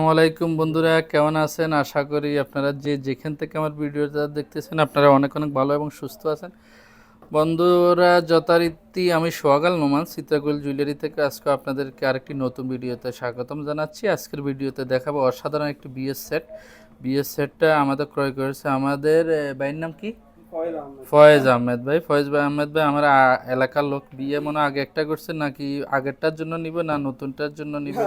আসসালামু আলাইকুম বন্ধুরা কেমন আছেন? আশা করি আপনারা যে যেখান থেকে আমার ভিডিওটা দেখতেছেন আপনারা অনেক অনেক ভালো এবং সুস্থ আছেন। বন্ধুরা যথারীতি আমি সোহাগাল নোমান চিত্রাকুল জুয়েলারি থেকে আজকে আপনাদেরকে আরেকটি নতুন ভিডিওতে স্বাগতম জানাচ্ছি। আজকের ভিডিওতে দেখাবো অসাধারণ একটি বিএস সেট। বিএস সেটটা আমাদের ক্রয় করেছে আমাদের আহ, ভাইয়ের নাম কি? ফয়েজ আহমেদ। ভাই ফয়েজ ভাই আহমেদ ভাই আমার এলাকার লোক বিয়ে মনে আগে একটা করছে নাকি আগেরটার জন্য নিবে না নতুনটার জন্য নিবে?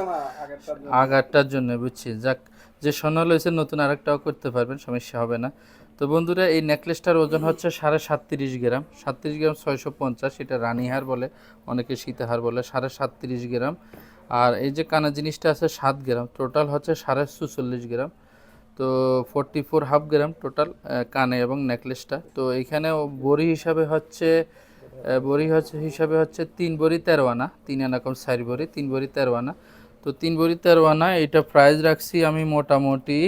আগারটার জন্য। বুঝছি। যাক যে সোনা লইছে নতুন আরেকটাও করতে পারবেন সমস্যা হবে না। তো বন্ধুরা এই নেকলেসটার ওজন হচ্ছে সাড়ে সাতত্রিশ গ্রাম। সাতত্রিশ গ্রাম ছয়শো পঞ্চাশ এটা রানীহার বলে অনেকে সীতাহার বলে সাড়ে সাতত্রিশ গ্রাম। আর এই যে কানা জিনিসটা আছে সাত গ্রাম টোটাল হচ্ছে সাড়ে চুচল্লিশ গ্রাম। তো forty four half gram total কানে এবং নেকলেসটা তো এইখানে বড়ি হিসাবে হচ্ছে বড়ি হচ্ছে, হিসাবে হচ্ছে তিন বড়ি তেরো আনা, তিন আনা কম বড়ি, তিন বড়ি তেরো আনা। তো তিন বড়ি তেরো আনা, এটা প্রাইস রাখছি আমি মোটামুটি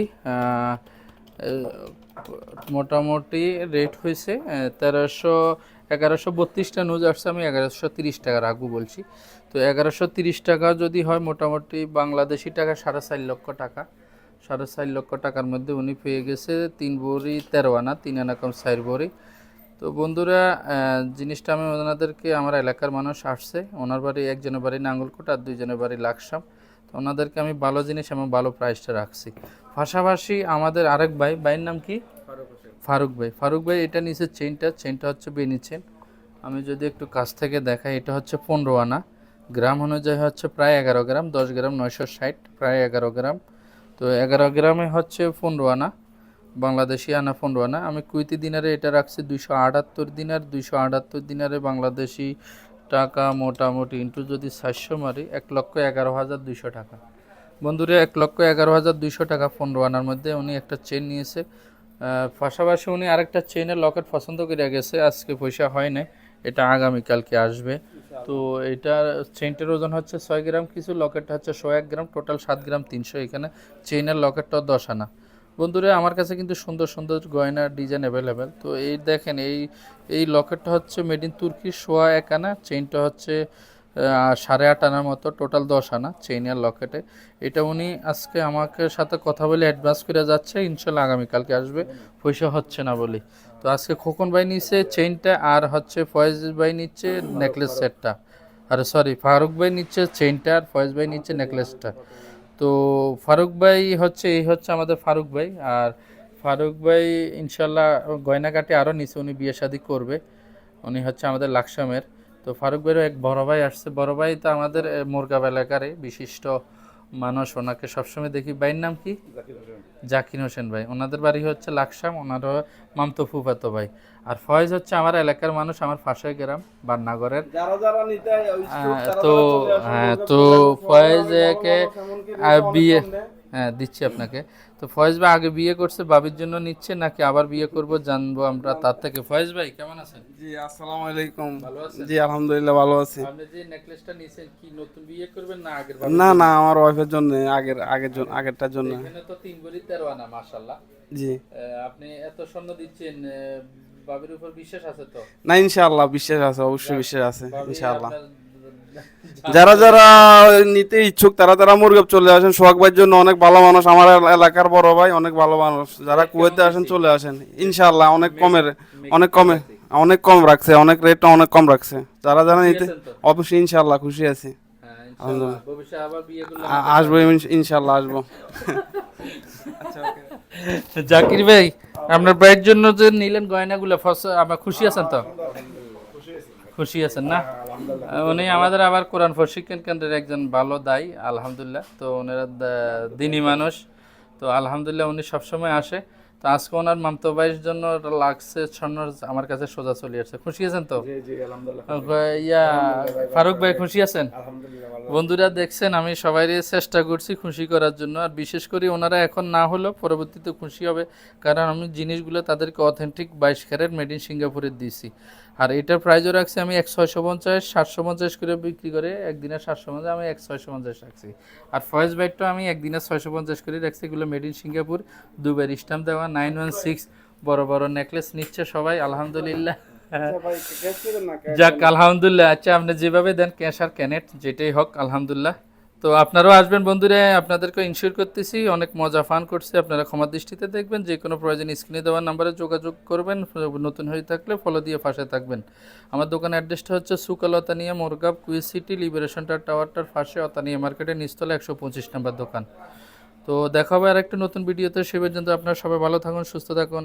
মোটামুটি রেট হয়েছে তেরোশো, এগারোশো বত্রিশটা নিউজ আসছে, আমি এগারোশো তিরিশ টাকা রাখব বলছি। তো এগারোশো তিরিশ টাকা যদি হয় মোটামুটি বাংলাদেশি টাকা সাড়ে চার লক্ষ টাকা। সাড়ে চার লক্ষ টাকার মধ্যে উনি পেয়ে গেছে তিন বড়ি তেরো আনা তিন আনা কম চার বড়ি তো বন্ধুরা জিনিসটা আমি ওনাদেরকে আমার এলাকার মানুষ আসছে ওনার বাড়ি একজনের বাড়ি নাঙ্গলকোট আর দুইজনের বাড়ি লাকসাম। তো ওনাদেরকে আমি ভালো জিনিস এবং ভালো প্রাইসটা রাখছি। পাশাপাশি আমাদের আরেক ভাই ভাইয়ের নাম কি? ফারুক ভাই। ফারুক ভাই এটা নিচে চেনটা চেনটা হচ্ছে বেনি চেন আমি যদি একটু কাছ থেকে দেখাই এটা হচ্ছে পনেরো আনা। গ্রাম অনুযায়ী হচ্ছে প্রায় এগারো গ্রাম দশ গ্রাম নয়শো ষাট প্রায় এগারো গ্রাম। তো এগারো গ্রামে হচ্ছে পনেরো আনা বাংলাদেশি আনা পনেরো আনা আমি কুইতি দিনারে এটা রাখছি দুইশো আটাত্তর দিনার, দুইশো আটাত্তর দিনারে বাংলাদেশি টাকা মোটামুটি ইন্টু যদি চারশো মারি, এক লক্ষ এগারো হাজার দুইশো টাকা। বন্ধুরা, এক লক্ষ এগারো হাজার দুইশো টাকা পনেরো আনার মধ্যে উনি একটা চেন নিয়েছে। পাশাপাশি উনি আরেকটা চেনের লকেট পছন্দ করে গেছে, আজকে পয়সা হয় নাই। এটা আগামীকালকে আসবে। তো এটার চেনটার ওজন হচ্ছে ছয় গ্রাম, কিছু লকেটটা হচ্ছে শো এক গ্রাম, টোটাল সাত গ্রাম তিনশো। এখানে চেইনের লকেটটা দশ আনা। বন্ধুরা, আমার কাছে কিন্তু সুন্দর সুন্দর গয়নার ডিজাইন অ্যাভেলেবেল তো এই দেখেন, এই এই লকেটটা হচ্ছে মেড ইন তুর্কি সোয়া এক আনা। চেইনটা হচ্ছে সাড়ে আট আনার মতো টোটাল দশ আনা চেইনের লকেটে এটা উনি আজকে আমাকে সাথে কথা বলে অ্যাডভান্স করে যাচ্ছে, ইনশাল্লাহ আগামীকালকে আসবে। পয়সা হচ্ছে না বলি। তো আজকে খোকন ভাই নিচ্ছে চেইনটা আর হচ্ছে ফয়েজ ভাই নিচ্ছে নেকলেস সেটটা আর সরি ফারুক ভাই নিচ্ছে চেইনটা আর ফয়েজ ভাই নিচ্ছে নেকলেসটা তো ফারুক ভাই হচ্ছে, এই হচ্ছে আমাদের ফারুক ভাই। আর ফারুক ভাই ইনশাল্লাহ গয়নাকাটি আরও নিচে উনি বিয়ে শাদি করবে। উনি হচ্ছে আমাদের লাকসামের। তো ফারুক ভাইয়েরও এক বড় ভাই আসছে। বড় ভাই তো আমাদের মোরগাব এলাকারে বিশিষ্ট মানুষ। ওনাকে সবসময় দেখি। ভাইয়ের নাম কি? জাকির হোসেন। ভাই। ওনাদের বাড়ি হচ্ছে লাকসাম ওনারও মামতো ফুফাতো ভাই। আর ফয়েজ হচ্ছে আমার এলাকার মানুষ আমার ফাঁসে গ্রাম বান্নাগরের। তো হ্যাঁ তো ফয়েজকে বিয়ে হ্যাঁ দিচ্ছি আপনাকে। তো ফয়েজ ভাই আগে বিয়ে করছে বাবির জন্য নিচ্ছে নাকি আবার বিয়ে করব জানব আমরা তার থেকে। ফয়েজ ভাই কেমন আছেন? জি আসসালামু আলাইকুম ভালো আছেন? জি আলহামদুলিল্লাহ ভালো আছি। আপনি যে নেকলেসটা নিছেন কি নতুন বিয়ে করবেন না আগের না না আমার ওয়াইফের জন্য আগের আগের জন্য আগেরটার জন্য। এখানে তো তিন ভরি তেরো আনা মাশাল্লাহ জি। আপনি এত স্বর্ণ দিচ্ছেন বাবির উপর বিশ্বাস আছে তো? না ইনশাআল্লাহ বিশ্বাস আছে অবশ্যই বিশ্বাস আছে ইনশাআল্লাহ। যারা যারা নিতে ইচ্ছুক তারা তারা মুরগাব চলে আসেন সোহাগ ভাইয়ের জন্য অনেক ভালো মানুষ আমার এলাকার বড় ভাই অনেক ভালো মানুষ। যারা কুয়েতে আসেন চলে আসেন। ইনশাল্লাহ অনেক কমের অনেক কমে অনেক কম রাখছে অনেক রেটটা অনেক কম রাখছে। যারা যারা নিতে? অবশ্যই ইনশাআল্লাহ খুশি আছি। হ্যাঁ, ইনশাআল্লাহ। ভবিষ্যতে আবার বিয়ে করলে আ- আসব ইনশ- ইনশাআল্লাহ আসব। জাকির ভাই আপনার ভাইয়ের জন্য যে নিলেন গয়নাগুলো আপনার খুশি আছেন তো? খুশি আছেন না? উনি আমাদের আবার কোরআন প্রশিক্ষণ কেন্দ্রের একজন ভালো দায়ী আলহামদুলিল্লাহ। তো ওনারা দিনী মানুষ। তো আলহামদুলিল্লাহ উনি সবসময় আসে। তো আজকে ওনার মামতো ভাইয়ের জন্য লাগছে স্বর্ণ আমার কাছে সোজা চলে আসছে। খুশি আছেন তো? ইয়া ফারুক ভাই খুশি আছেন? বন্ধুরা দেখছেন আমি সবাই চেষ্টা করছি খুশি করার জন্য। আর বিশেষ করে ওনারা এখন না হলেও পরবর্তীতে খুশি হবে। কারণ আমি জিনিসগুলো তাদেরকে অথেন্টিক বাইশ ক্যারেট মেড ইন সিঙ্গাপুরে দিয়েছি। আর এটার প্রাইজও রাখছি আমি এক ছয়শো পঞ্চাশ সাতশো পঞ্চাশ করে বিক্রি করে একদিনে সাতশো পঞ্চাশ আমি এক ছয়শো পঞ্চাশ রাখছি। আর ফয়েজ বাইটটা আমি একদিনে ছয়শো পঞ্চাশ করে রাখছি এগুলো মেড ইন সিঙ্গাপুর দুবার স্টাম্প দেওয়া নাইন ওয়ান সিক্স বড় বড় নেকলেস নিচ্ছে সবাই আলহামদুলিল্লাহ। যাক আলহামদুলিল্লাহ। আচ্ছা আপনি যেভাবে দেন ক্যাশ আর ক্যানেট যেটাই হোক আলহামদুলিল্লাহ। তো আপনারাও আসবেন বন্ধুরা আপনাদেরকে ইনশিওর করতেছি, অনেক মজা ফান করছে, আপনারা ক্ষমা দৃষ্টিতে দেখবেন, যে কোনো প্রয়োজন স্ক্রিনে দেওয়ার নাম্বারে যোগাযোগ করবেন, নতুন হয়ে থাকলে ফলো দিয়ে পাশে থাকবেন। আমার দোকানের অ্যাড্রেসটা হচ্ছে সুকাল অতানিয়া মোরগাব কুইজ সিটি লিবারেশনটার টাওয়ারটার পাশে অতানিয়া মার্কেটের নিচতলা একশো পঁচিশ নাম্বার দোকান। তো দেখা হবে আর একটা নতুন ভিডিওতে সে পর্যন্ত আপনারা সবাই ভালো থাকুন, সুস্থ থাকুন।